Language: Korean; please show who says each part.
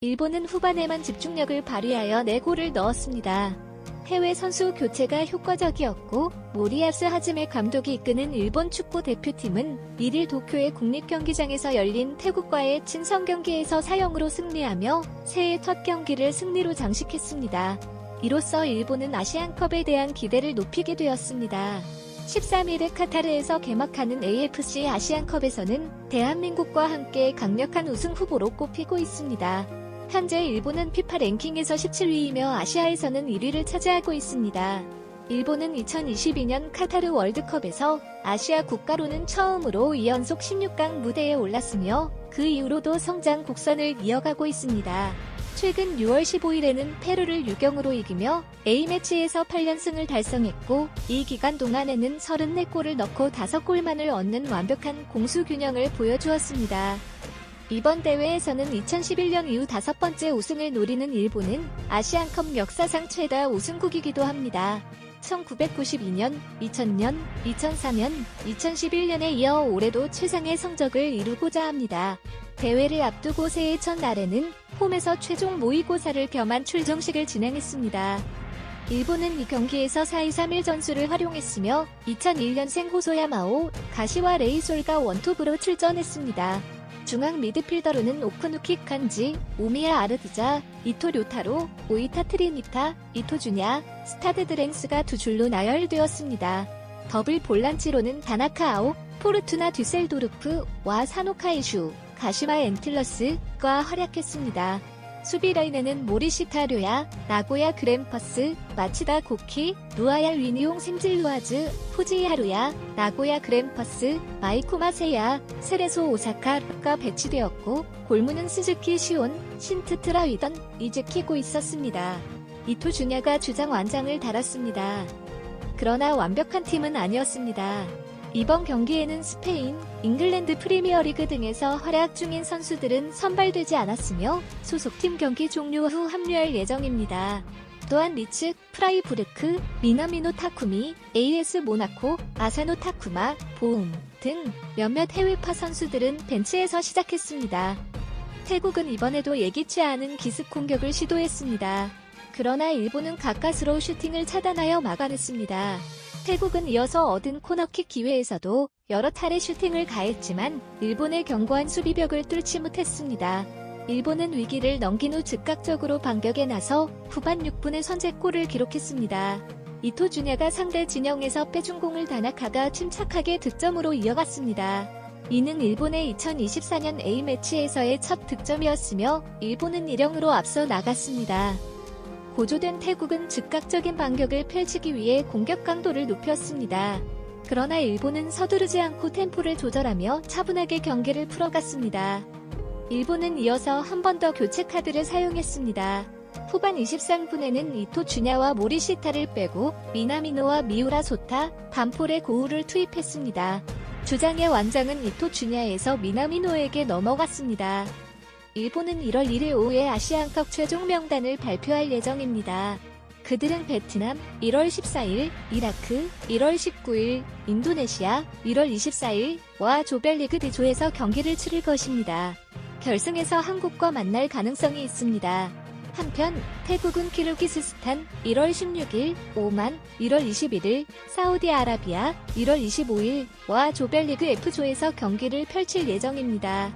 Speaker 1: 일본은 후반에만 집중력을 발휘하여 4골을 넣었습니다. 해외 선수 교체가 효과적이었고 모리아스 하즈메 감독이 이끄는 일본 축구 대표팀은 1일 도쿄의 국립경기장에서 열린 태국과의 친선 경기에서 4-0으로 승리하며 새해 첫 경기를 승리로 장식했습니다. 이로써 일본은 아시안컵에 대한 기대를 높이게 되었습니다. 13일에 카타르에서 개막하는 AFC 아시안컵에서는 대한민국과 함께 강력한 우승 후보로 꼽히고 있습니다. 현재 일본은 피파 랭킹에서 17위이며 아시아에서는 1위를 차지하고 있습니다. 일본은 2022년 카타르 월드컵에서 아시아 국가로는 처음으로 2연속 16강 무대에 올랐으며 그 이후로도 성장 곡선을 이어가고 있습니다. 최근 6월 15일에는 페루를 유경으로 이기며 A매치에서 8연승을 달성했고 이 기간 동안에는 34골을 넣고 5골만을 얻는 완벽한 공수 균형을 보여주었습니다. 이번 대회에서는 2011년 이후 다섯 번째 우승을 노리는 일본은 아시안컵 역사상 최다 우승국이기도 합니다. 1992년, 2000년, 2004년, 2011년에 이어 올해도 최상의 성적을 이루고자 합니다. 대회를 앞두고 새해 첫날에는 홈에서 최종 모의고사를 겸한 출정식을 진행했습니다. 일본은 이 경기에서 4-2-3-1 전술을 활용했으며 2001년생 호소야마오, 가시와 레이솔가 원톱으로 출전했습니다. 중앙 미드필더로는 오크누키 칸지, 오미야 아르드자, 이토 료타로, 오이타 트리니타, 이토 주냐, 스타드 드랭스가 두 줄로 나열되었습니다. 더블 볼란치로는 다나카 아오, 포르투나 dü셀도르프 와 사노카이슈, 가시마 엔틀러스가 활약했습니다. 수비 라인에는 모리시타 료야, 나고야 그램퍼스, 마치다 고키, 루아야 위니용 샘질루아즈, 푸지하루야, 나고야 그램퍼스, 마이코마 세야, 세레소 오사카가 배치되었고 골무는 스즈키 시온, 신트트라 위던, 이즈키고 있었습니다. 이토 주냐가 주장 완장을 달았습니다. 그러나 완벽한 팀은 아니었습니다. 이번 경기에는 스페인, 잉글랜드 프리미어리그 등에서 활약 중인 선수들은 선발되지 않았으며 소속팀 경기 종료 후 합류할 예정입니다. 또한 리츠, 프라이부르크, 미나미노 타쿠미, AS 모나코, 아사노 타쿠마, 보움 등 몇몇 해외파 선수들은 벤치에서 시작했습니다. 태국은 이번에도 예기치 않은 기습 공격을 시도했습니다. 그러나 일본은 가까스로 슈팅을 차단하여 막아냈습니다. 태국은 이어서 얻은 코너킥 기회에서도 여러 차례 슈팅을 가했지만 일본의 견고한 수비벽을 뚫지 못했습니다. 일본은 위기를 넘긴 후 즉각적으로 반격에 나서 후반 6분에 선제골을 기록했습니다. 이토 주냐가 상대 진영에서 빼준 공을 다나카가 침착하게 득점으로 이어갔습니다. 이는 일본의 2024년 A매치에서의 첫 득점이었으며 일본은 1영으로 앞서 나갔습니다. 고조된 태국은 즉각적인 반격을 펼치기 위해 공격 강도를 높였습니다. 그러나 일본은 서두르지 않고 템포를 조절하며 차분하게 경기를 풀어갔습니다. 일본은 이어서 한 번 더 교체 카드를 사용했습니다. 후반 23분에는 이토 주냐와 모리시타를 빼고 미나미노와 미우라 소타, 반폴의 고우를 투입했습니다. 주장의 완장은 이토 주냐에서 미나미노에게 넘어갔습니다. 일본은 1월 1일 오후에 아시안컵 최종 명단을 발표할 예정입니다. 그들은 베트남 1월 14일, 이라크 1월 19일, 인도네시아 1월 24일과 조별리그 D조에서 경기를 치를 것입니다. 결승에서 한국과 만날 가능성이 있습니다. 한편 태국은 키르기스스탄 1월 16일, 오만 1월 21일, 사우디아라비아 1월 25일과 조별리그 F조에서 경기를 펼칠 예정입니다.